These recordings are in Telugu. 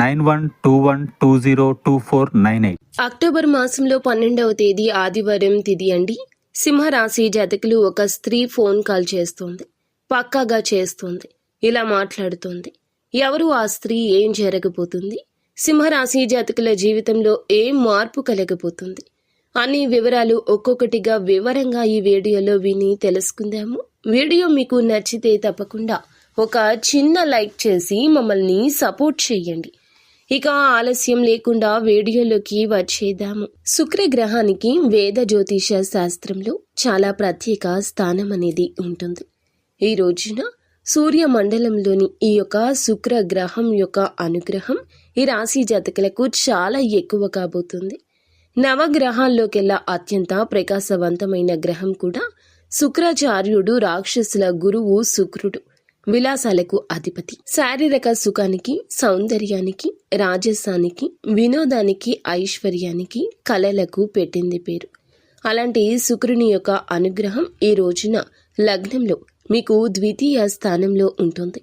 nine one two one two zero two four nine eight. October మాసంలో పన్నెండవ తేదీ ఆదివారం తిది అండి. సింహరాశి జాతకులు ఒక స్త్రీ ఫోన్ కాల్ చేస్తోంది. పక్కాగా చేస్తోంది. ఇలా మాట్లాడుతోంది. ఎవరు ఆ స్త్రీ? ఏం జరగబోతుంది? సింహరాశి జాతకుల జీవితంలో ఏం మార్పు కలగబోతుంది? అన్ని వివరాలు ఒక్కొక్కటిగా వివరంగా ఈ వీడియోలో విని తెలుసుకుందాము. వీడియో మీకు నచ్చితే తప్పకుండా ఒక చిన్న లైక్ చేసి మమ్మల్ని సపోర్ట్ చేయండి. ఇక ఆలస్యం లేకుండా వీడియోలోకి వచ్చేద్దాము. శుక్ర గ్రహానికి వేద జ్యోతిష శాస్త్రంలో చాలా ప్రత్యేక స్థానం అనేది ఉంటుంది. ఈ రోజున సూర్య మండలంలోని ఈ యొక్క శుక్ర గ్రహం యొక్క అనుగ్రహం ఈ రాశి జాతకులకు చాలా ఎక్కువ కాబోతుంది. నవగ్రహాల్లోకెల్లా అత్యంత ప్రకాశవంతమైన గ్రహం కూడా శుక్రాచార్యుడు రాక్షసుల గురువు శుక్రుడు. విలాసాలకు అధిపతి. శారీరక సుఖానికి సౌందర్యానికి రాజసానికి వినోదానికి ఐశ్వర్యానికి కళలకు పెట్టింది పేరు. అలాంటి శుక్రుని యొక్క అనుగ్రహం ఈ రోజున లగ్నంలో మీకు ద్వితీయ స్థానంలో ఉంటుంది.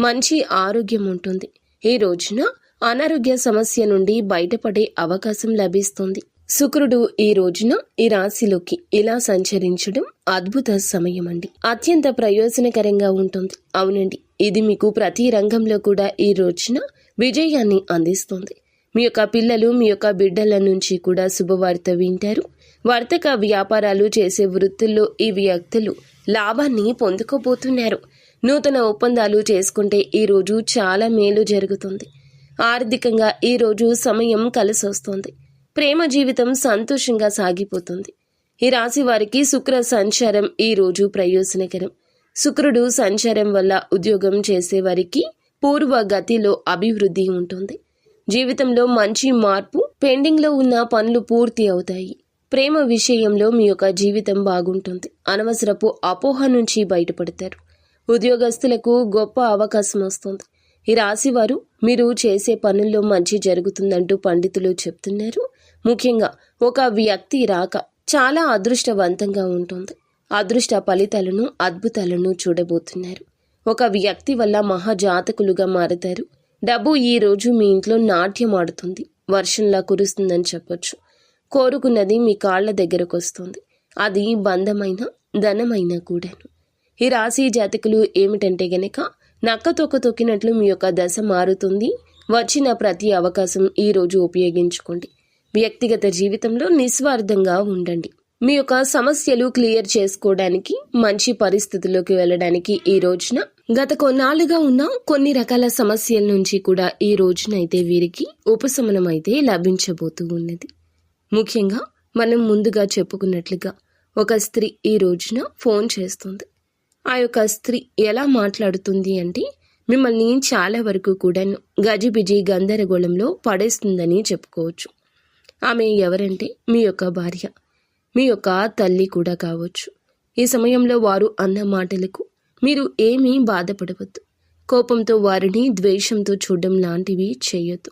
మంచి ఆరోగ్యం ఉంటుంది. ఈ రోజున అనారోగ్య సమస్య నుండి బయటపడే అవకాశం లభిస్తుంది. శుక్రుడు ఈ రోజున ఈ రాశిలోకి ఇలా సంచరించడం అద్భుత సమయం అండి అత్యంత ప్రయోజనకరంగా ఉంటుంది. అవునండి. ఇది మీకు ప్రతి రంగంలో కూడా ఈ రోజున విజయాన్ని అందిస్తుంది. మీ యొక్క పిల్లలు మీ యొక్క బిడ్డల నుంచి కూడా శుభవార్త వింటారు. వర్తక వ్యాపారాలు చేసే వృత్తుల్లో ఈ వ్యక్తులు లాభాన్ని పొందుకోబోతున్నారు. నూతన ఒప్పందాలు చేసుకుంటే ఈ రోజు చాలా మేలు జరుగుతుంది. ఆర్థికంగా ఈ రోజు సమయం కలిసి వస్తుంది ప్రేమ జీవితం సంతోషంగా సాగిపోతుంది. ఈ రాశి వారికి శుక్ర సంచారం ఈ రోజు ప్రయోజనకరం. శుక్రుడు సంచారం వల్ల ఉద్యోగం చేసేవారికి పూర్వ గతిలో అభివృద్ధి ఉంటుంది. జీవితంలో మంచి మార్పు పెండింగ్లో ఉన్న పనులు పూర్తి అవుతాయి. ప్రేమ విషయంలో మీ యొక్క జీవితం బాగుంటుంది. అనవసరపు అపోహ నుంచి బయటపడతారు. ఉద్యోగస్తులకు గొప్ప అవకాశం వస్తుంది. ఈ రాశివారు మీరు చేసే పనుల్లో మంచి జరుగుతుందంటూ పండితులు చెప్తున్నారు. ముఖ్యంగా ఒక వ్యక్తి రాక చాలా అదృష్టవంతంగా ఉంటుంది. అదృష్ట ఫలితాలను అద్భుతాలను చూడబోతున్నారు. ఒక వ్యక్తి వల్ల మహాజాతకులుగా మారతారు. డబ్బు ఈ రోజు మీ ఇంట్లో నాట్యం ఆడుతుంది. వర్షంలా కురుస్తుందని చెప్పొచ్చు. కోరుకున్నది మీ కాళ్ళ దగ్గరకు వస్తుంది. అది బంధమైన ధనమైన కూడాను. ఈ రాశి జాతకులు ఏమిటంటే గనక నక్క తొక్క తొక్కినట్లు మీ యొక్క దశ మారుతుంది. వచ్చిన ప్రతి అవకాశం ఈ రోజు ఉపయోగించుకోండి. వ్యక్తిగత జీవితంలో నిస్వార్థంగా ఉండండి. మీ యొక్క సమస్యలు క్లియర్ చేసుకోవడానికి మంచి పరిస్థితుల్లోకి వెళ్ళడానికి ఈ రోజున గత కొన్నాళ్ళుగా ఉన్న కొన్ని రకాల సమస్యల నుంచి కూడా ఈ రోజునైతే వీరికి ఉపశమనం అయితే లభించబోతూ ఉన్నది. ముఖ్యంగా మనం ముందుగా చెప్పుకున్నట్లుగా ఒక స్త్రీ ఈ రోజున ఫోన్ చేస్తుంది. ఆ యొక్క స్త్రీ ఎలా మాట్లాడుతుంది అంటే మిమ్మల్ని చాలా వరకు కూడాను గజిబిజి గందరగోళంలో పడేస్తుందని చెప్పుకోవచ్చు. ఆమె ఎవరంటే మీ యొక్క భార్య. మీ యొక్క తల్లి కూడా కావచ్చు. ఈ సమయంలో వారు అన్న మాటలకు మీరు ఏమీ బాధపడవద్దు. కోపంతో వారిని ద్వేషంతో చూడడం లాంటివి చేయొద్దు.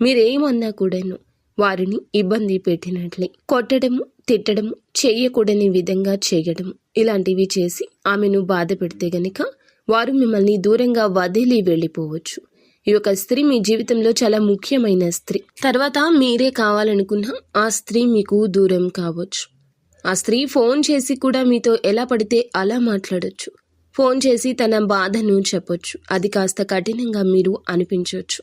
మీరేమన్నా కూడాను వారిని ఇబ్బంది పెట్టినట్లే కొట్టడము తిట్టడము చేయకూడని విధంగా చేయడం ఇలాంటివి చేసి ఆమెను బాధ పెడితే గనుక వారు మిమ్మల్ని దూరంగా వదిలి వెళ్ళిపోవచ్చు. ఈ యొక్క స్త్రీ మీ జీవితంలో చాలా ముఖ్యమైన స్త్రీ. తర్వాత మీరే కావాలనుకున్న ఆ స్త్రీ మీకు దూరం కావచ్చు. ఆ స్త్రీ ఫోన్ చేసి కూడా మీతో ఎలా పడితే అలా మాట్లాడచ్చు. ఫోన్ చేసి తన బాధను చెప్పొచ్చు. అది కాస్త కఠినంగా మీరు అనిపించవచ్చు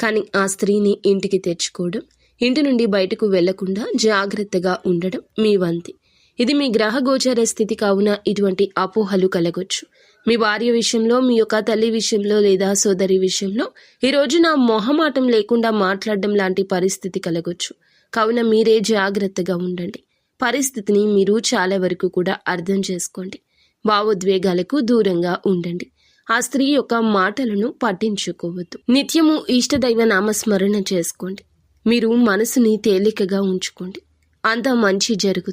కానీ ఆ స్త్రీని ఇంటికి తెచ్చుకోవడం ఇంటి నుండి బయటకు వెళ్ళకుండా జాగ్రత్తగా ఉండడం మీ వంతి. ఇది మీ గ్రహ గోచర స్థితి కావున ఇటువంటి అపోహలు కలగొచ్చు. మీ భార్య విషయంలో మీ యొక్క తల్లి విషయంలో లేదా సోదరి విషయంలో ఈరోజు నా మొహమాటం లేకుండా మాట్లాడడం లాంటి పరిస్థితి కలగొచ్చు. కావున మీరే జాగ్రత్తగా ఉండండి. పరిస్థితిని మీరు చాలా వరకు కూడా అర్థం చేసుకోండి. భావోద్వేగాలకు దూరంగా ఉండండి. ఆ స్త్రీ యొక్క మాటలను పట్టించుకోవద్దు. నిత్యము ఇష్టదైవ నామస్మరణ చేసుకోండి. మీరు మనసుని తేలికగా ఉంచుకోండి. అంతా మంచి జరుగుతుంది.